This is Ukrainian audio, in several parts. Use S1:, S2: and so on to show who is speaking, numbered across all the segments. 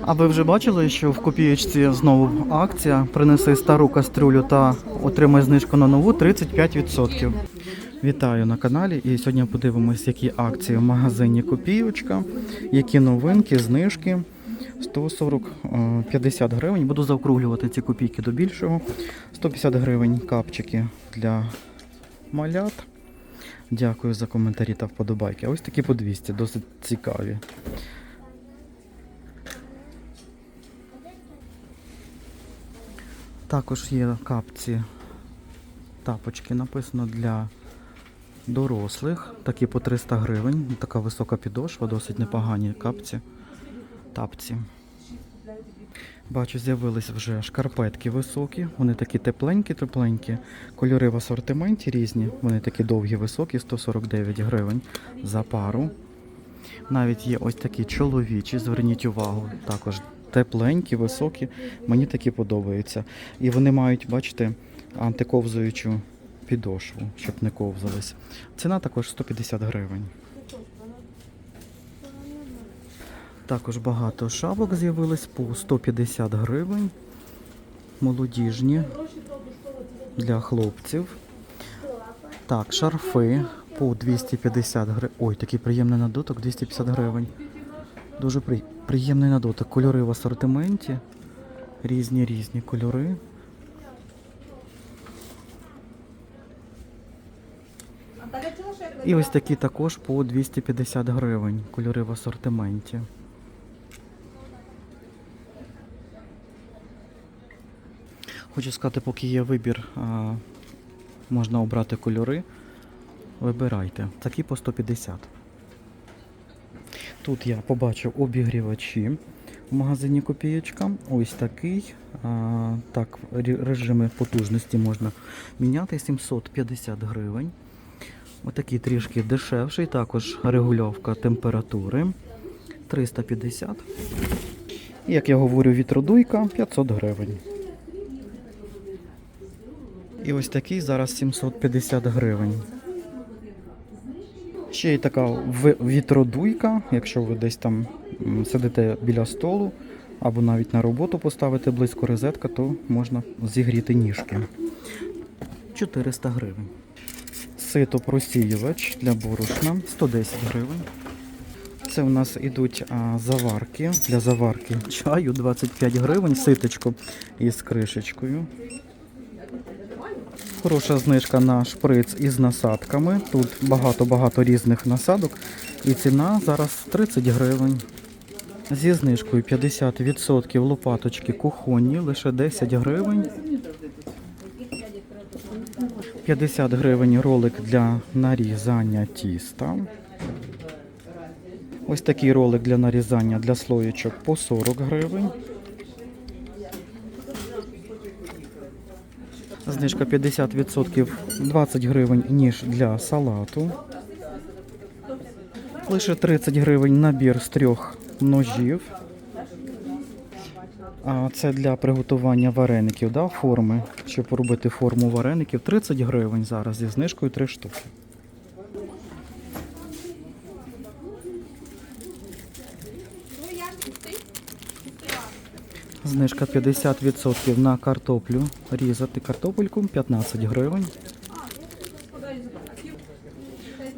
S1: А ви вже бачили, що в копієчці знову акція принеси стару кастрюлю та отримай знижку на нову 35%. Вітаю на каналі. І сьогодні подивимось, які акції в магазині Копієчка, які новинки, знижки. 140 е, 50 гривень. Буду заокруглювати ці копійки до більшого. 150 гривень капчики для малят. Дякую за коментарі та вподобайки. Ось такі по 200, досить цікаві. Також є капці, тапочки написано для дорослих. Такі по 300 гривень. Така висока підошва, досить непогані капці. Тапці. Бачу, з'явились вже шкарпетки високі. Вони такі тепленькі, тепленькі. Кольори в асортименті різні. Вони такі довгі, високі, 149 гривень за пару. Навіть є ось такі чоловічі, зверніть увагу, також тепленькі, високі. Мені такі подобаються. І вони мають, бачите, антиковзуючу підошву, щоб не ковзались. Ціна також 150 гривень. Також багато шапок з'явилось по 150 гривень. Молодіжні для хлопців. Так, шарфи по 250 гривень. Ой, такий приємний на дотик, 250 гривень. Дуже приємний на дотик. Кольори в асортименті. Різні різні кольори. І ось такі також по 250 гривень. Кольори в асортименті. Хочу сказати, поки є вибір, можна обрати кольори. Вибирайте. Такі по 150. Тут я побачив обігрівачі в магазині Копієчка. Ось такий. А, так, режими потужності можна міняти 750 гривень. Отакий трішки дешевший, також регульовка температури 350. І, як я говорю, вітродуйка 500 гривень. І ось такий зараз 750 гривень. Ще є така вітродуйка, якщо ви десь там сидите біля столу або навіть на роботу поставити близько розетка, то можна зігріти ніжки. 400 гривень. Сито просіювач для борошна 110 гривень. Це у нас ідуть а, заварки для заварки чаю 25 гривень, ситочко із кришечкою. Хороша знижка на шприц із насадками. Тут багато-багато різних насадок. І ціна зараз 30 гривень. Зі знижкою 50% лопаточки кухонні, лише 10 гривень. 50 гривень ролик для нарізання тіста. Ось такий ролик для нарізання для слоєчок по 40 гривень. Знижка 50%, 20 гривень ніж для салату. Лише 30 гривень набір з трьох ножів. А це для приготування вареників, да, форми. Щоб робити форму вареників, 30 гривень зараз зі знижкою 3 штуки. Знижка 50% на картоплю. Різати картопельку 15 гривень.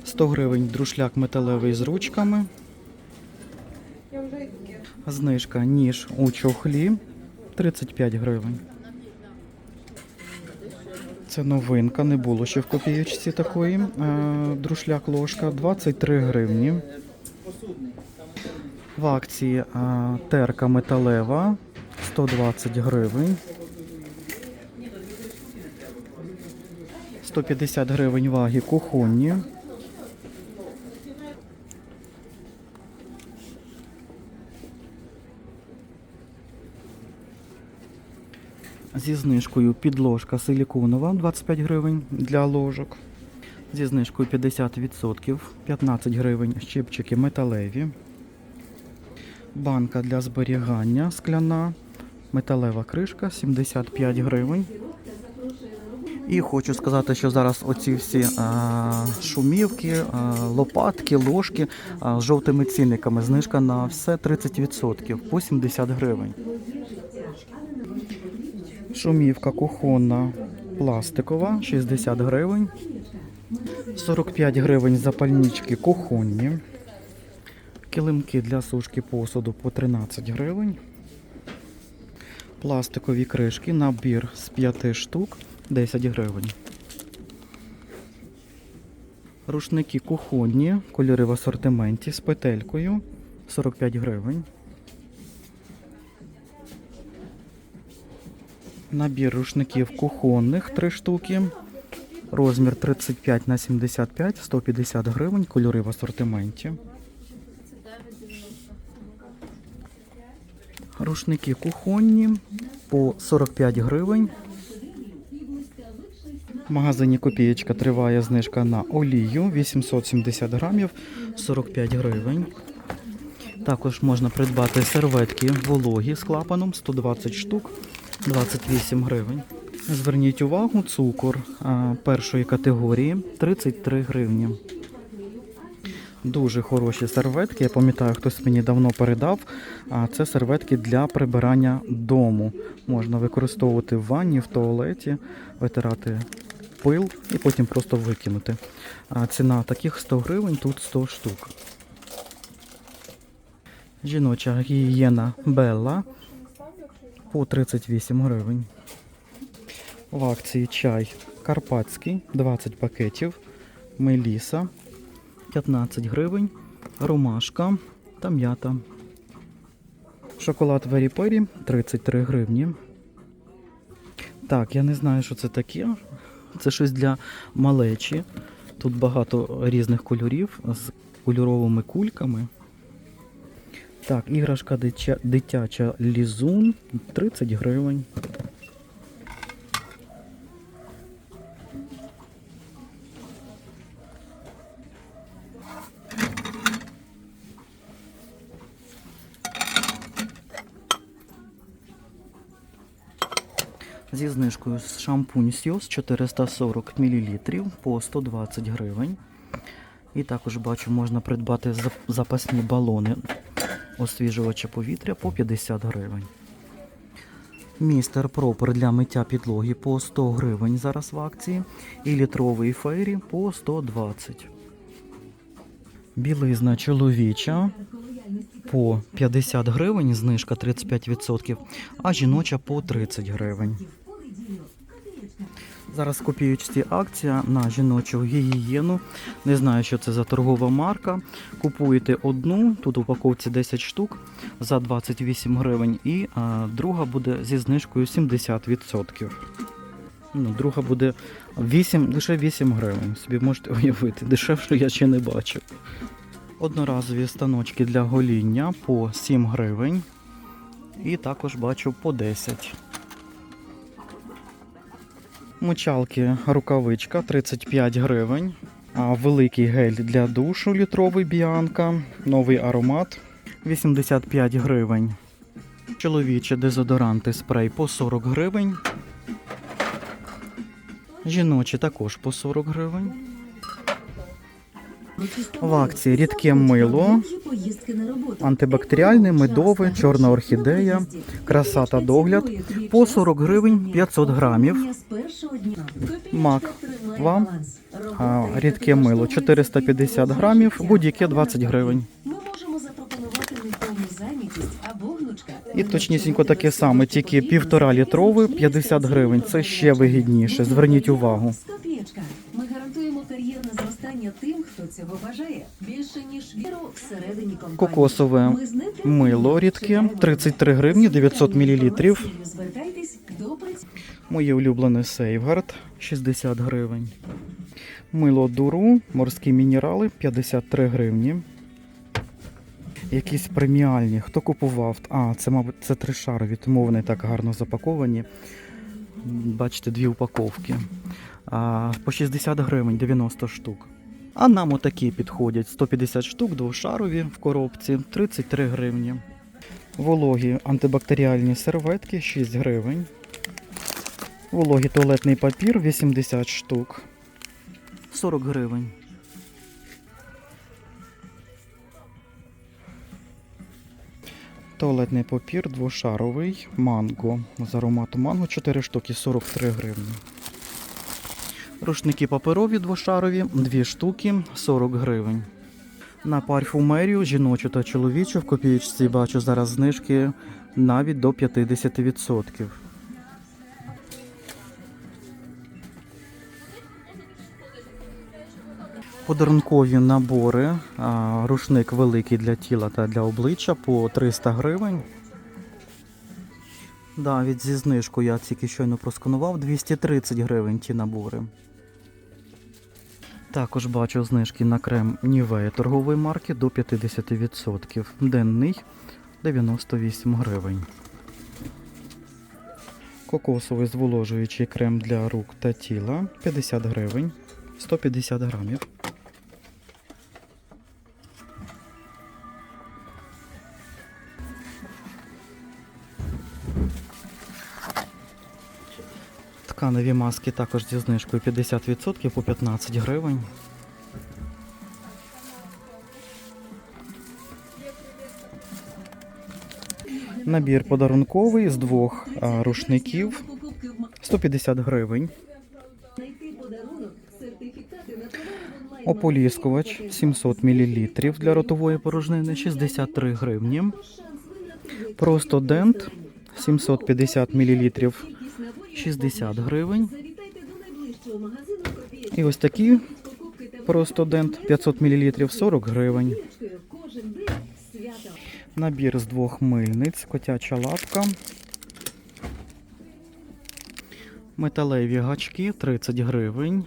S1: 100 гривень друшляк металевий з ручками. Знижка ніж у чохлі 35 гривень. Це новинка, не було ще в копієчці такої. Е, Друшляк ложка 23 гривні. В акції е, терка металева 120 гривень. 150 гривень ваги кухонні. Зі знижкою підложка силіконова 25 гривень для ложок. Зі знижкою 50%, 15 гривень щипчики металеві. Банка для зберігання скляна. Металева кришка 75 гривень. І хочу сказати, що зараз оці всі а, шумівки, а, лопатки, ложки а, з жовтими цінниками. Знижка на все 30% по 70 гривень. Шумівка кухонна пластикова 60 гривень. 45 гривень запальнички кухонні. Килимки для сушки посуду по 13 гривень. Пластикові кришки, набір з 5 штук 10 гривень. Рушники кухонні, кольори в асортименті з петелькою 45 гривень. Набір рушників кухонних 3 штуки. Розмір 35 на 75, 150 гривень, кольори в асортименті. Рушники кухонні по 45 гривень. В магазині Копієчка триває знижка на олію 870 грамів 45 гривень. Також можна придбати серветки вологі з клапаном 120 штук 28 гривень. Зверніть увагу, цукор першої категорії 33 гривні. Дуже хороші серветки. Я пам'ятаю, хтось мені давно передав. Це серветки для прибирання дому. Можна використовувати в ванні, в туалеті, витирати пил і потім просто викинути. Ціна таких 100 гривень, тут 100 штук. Жіноча гігієна Белла по 38 гривень. В акції чай карпатський 20 пакетів, меліса 15 гривень, ромашка та м'ята. Шоколад Вері Пері 33 гривні. Так, я не знаю, що це таке. Це щось для малечі. Тут багато різних кольорів з кольоровими кульками. Так, іграшка дитяча лізун 30 гривень. Зі знижкою шампунь Сьос 440 мл по 120 гривень. І також бачу, можна придбати запасні балони освіжувача повітря по 50 гривень. Містер Пропер для миття підлоги по 100 гривень зараз в акції. І літровий фейрі по 120. Білизна чоловіча по 50 гривень, знижка 35%, а жіноча по 30 гривень. Зараз копіючці акція на жіночу гігієну. Не знаю, що це за торгова марка. Купуєте одну, тут в упаковці 10 штук за 28 гривень, і а, друга буде зі знижкою 70%. Ну, друга буде 8, лише 8 гривень. Собі можете уявити. Дешевше я ще не бачив. Одноразові станочки для гоління по 7 гривень. І також бачу по 10. Мочалки рукавичка 35 гривень. Великий гель для душу літровий біанка. Новий аромат 85 гривень. Чоловічі дезодоранти спрей по 40 гривень. Жіночі також по 40 гривень. В акції рідке мило, антибактеріальне, медове, чорна орхідея, краса та догляд по 40 гривень 500 грамів. Мак вам, рідке мило 450 грамів, будь-яке 20 гривень. І точнісінько таке саме, тільки півтора літровий 50 гривень. Це ще вигідніше. Зверніть увагу.
S2: Цього бажає. Більше ніж віру всередині компанії.
S1: Кокосове мило рідке 33 гривні 900 мл.
S2: інформацію. Звертайтесь до працівників.
S1: Моє улюблене Сейфгард 60 гривень. Мило дуру, морські мінерали 53 гривні. Якісь преміальні. Хто купував? А, це, мабуть, це тришарові, тому вони так гарно запаковані. Бачите, дві упаковки. А, по 60 гривень 90 штук. А нам отакі підходять: 150 штук, двошарові в коробці, 33 гривні. Вологі антибактеріальні серветки 6 гривень. Вологий туалетний папір 80 штук. 40 гривень. Туалетний папір двошаровий манго. З аромату манго 4 штуки 43 гривні. Рушники паперові двошарові 2 штуки 40 гривень. На парфумерію жіночу та чоловічу в копієчці бачу зараз знижки навіть до 50%. Подарункові набори, рушник великий для тіла та для обличчя по 300 гривень. Да, від зі знижкою я тільки щойно просканував 230 гривень ті набори. Також бачу знижки на крем Нівея торгової марки до 50%. Денний 98 гривень. Кокосовий зволожуючий крем для рук та тіла 50 гривень, 150 грамів. Тканеві маски також зі знижкою 50% по 15 гривень. Набір подарунковий з двох рушників 150 гривень. Ополіскувач 700 мл для ротової порожнини 63 гривні. Просто дент 750 мл 60 гривень. І ось такі
S2: Покупки та
S1: просто дент 500 мл 40 гривень. Набір з двох мильниць, котяча лапка. Металеві гачки 30 гривень.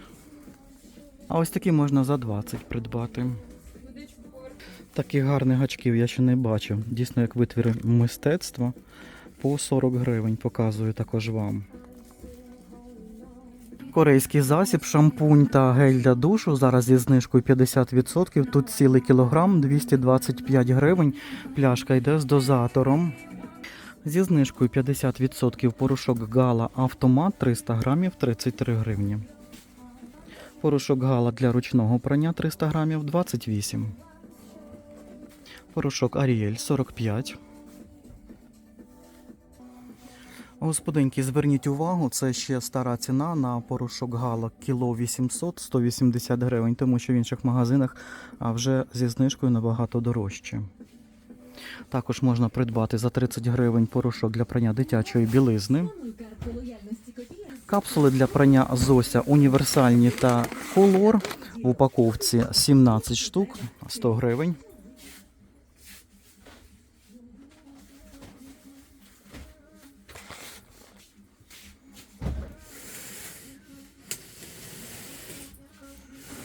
S1: А ось такі можна за 20 придбати. Таких гарних гачків я ще не бачив. Дійсно, як витвір мистецтва. По 40 гривень показую також вам. Корейський засіб, шампунь та гель для душу. Зараз зі знижкою 50%. Тут цілий кілограм 225 гривень. Пляшка йде з дозатором. Зі знижкою 50% порошок Гала Автомат 300 грамів 33 гривні. Порошок Гала для ручного прання 300 грамів 28. Порошок Аріель 45. Господинки, зверніть увагу, це ще стара ціна на порошок Гала кіло 800 180 гривень, тому що в інших магазинах вже зі знижкою набагато дорожче. Також можна придбати за 30 гривень порошок для прання дитячої білизни. Капсули для прання Зося універсальні та колор в упаковці 17 штук 100 гривень.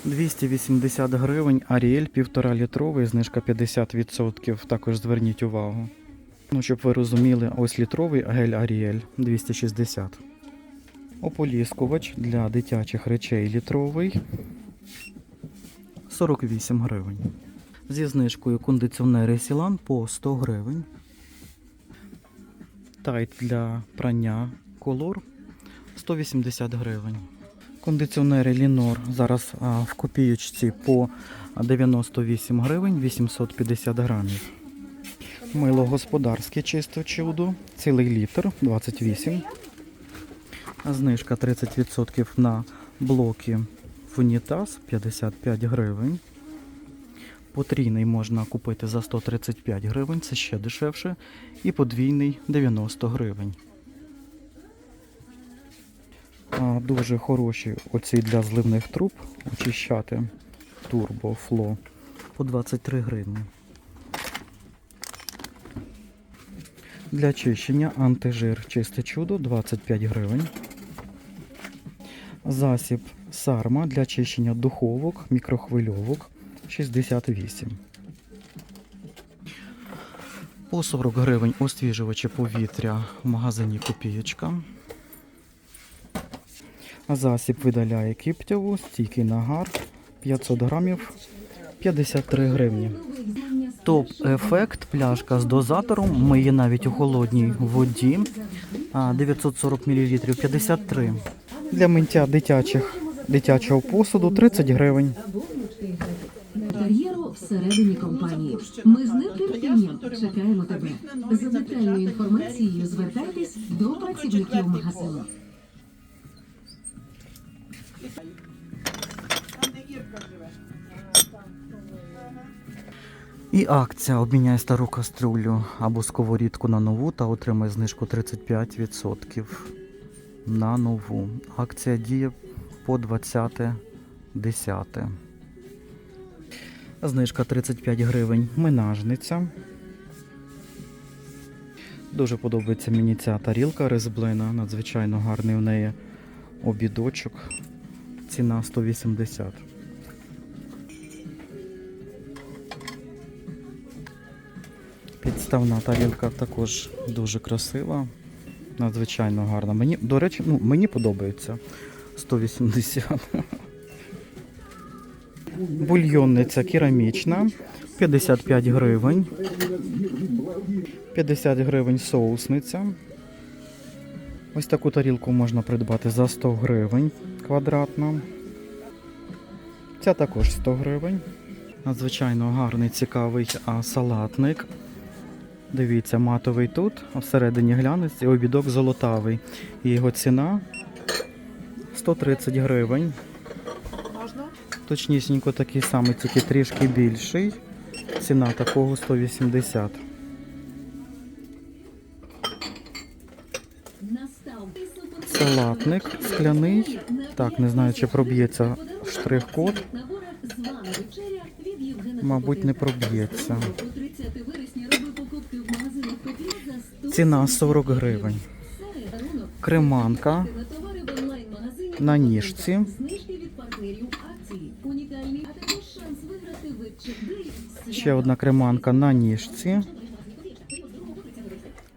S1: «280 гривень, Аріель 1,5 літровий, знижка 50%. Також зверніть увагу. Ну, щоб ви розуміли, ось літровий гель Аріель 260. Ополіскувач для дитячих речей літровий 48 гривень. Зі знижкою кондиціонери Сілан по 100 гривень. Тайт для прання колор 180 гривень. Кондиціонери Лінор зараз в копієчці по 98 гривень 850 грамів. Мило господарське чисто чудо, цілий літр 28. Знижка 30% на блоки в унітаз 55 гривень. Потрійний можна купити за 135 гривень, це ще дешевше. І подвійний 90 гривень. Дуже хороші оці для зливних труб очищати. Turbo Flow по 23 гривні. Для чищення антижир чисте чудо 25 гривень. Засіб сарма для чищення духовок, мікрохвильовок 68. По 40 гривень освіжувачі повітря в магазині Копієчка. Засіб видаляє кіптяву, стійкий нагар 500 грамів 53 гривні. Топ-ефект, пляшка з дозатором. Ми є навіть у холодній воді. 940 мл, 53. Для миття дитячих, дитячого посуду 30 гривень.
S2: Кар'єру всередині компанії. Ми з нетерпінням чекаємо тебе. За детальною інформацією звертайтесь до працівників магазину.
S1: І акція обміняй стару каструлю або сковорідку на нову та отримай знижку 35% на нову. Акція діє по 20.10. Знижка 35 гривень. Минажниця. Дуже подобається мені ця тарілка резблина. Надзвичайно гарний у неї обідочок. Ціна 180. Підставна тарілка також дуже красива, надзвичайно гарна. Мені, до речі, ну, мені подобається 180. Бульйонниця керамічна, 55 гривень. 50 гривень соусниця. Ось таку тарілку можна придбати за 100 гривень квадратна. Ця також 100 гривень. Надзвичайно гарний, цікавий а, салатник. Дивіться, матовий тут, а всередині глянець і обідок золотавий. І його ціна 130 гривень. Точнісінько такий самий, тільки трішки більший. Ціна такого 180. Салатник скляний. Так, не знаю, чи проб'ється штрих-код. Мабуть, не проб'ється. Ціна 40 гривень. Креманка на ніжці. Ще одна креманка на ніжці.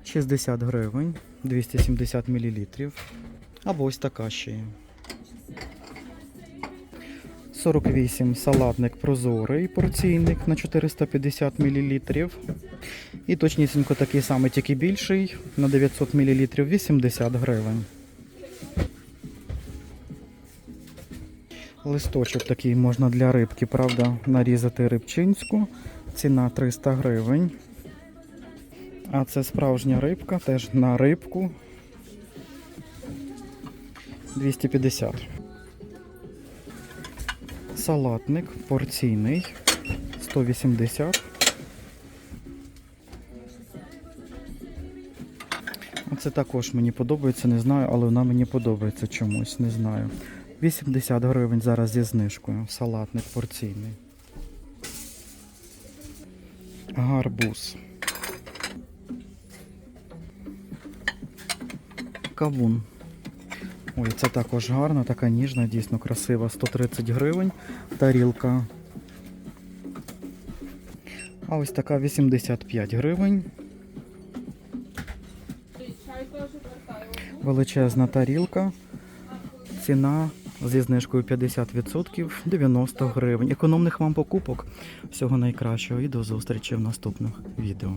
S1: 60 гривень, 270 мл. Або ось така ще є. 48 салатник прозорий порційник на 450 мл. І точнісінько такий самий, тільки більший на 900 мл 80 гривень. Листочок такий можна для рибки, правда, нарізати рибчинську. Ціна 300 гривень. А це справжня рибка, теж на рибку. 250. Салатник порційний 180. Це також мені подобається, не знаю, але вона мені подобається чомусь, не знаю. 80 гривень зараз зі знижкою. Салатник порційний. Гарбуз. Кавун. Ой, це також гарна, така ніжна, дійсно красива. 130 гривень. Тарілка. А ось така 85 гривень. Величезна тарілка. Ціна зі знижкою 50% 90 гривень. Економних вам покупок. Всього найкращого і до зустрічі в наступних відео.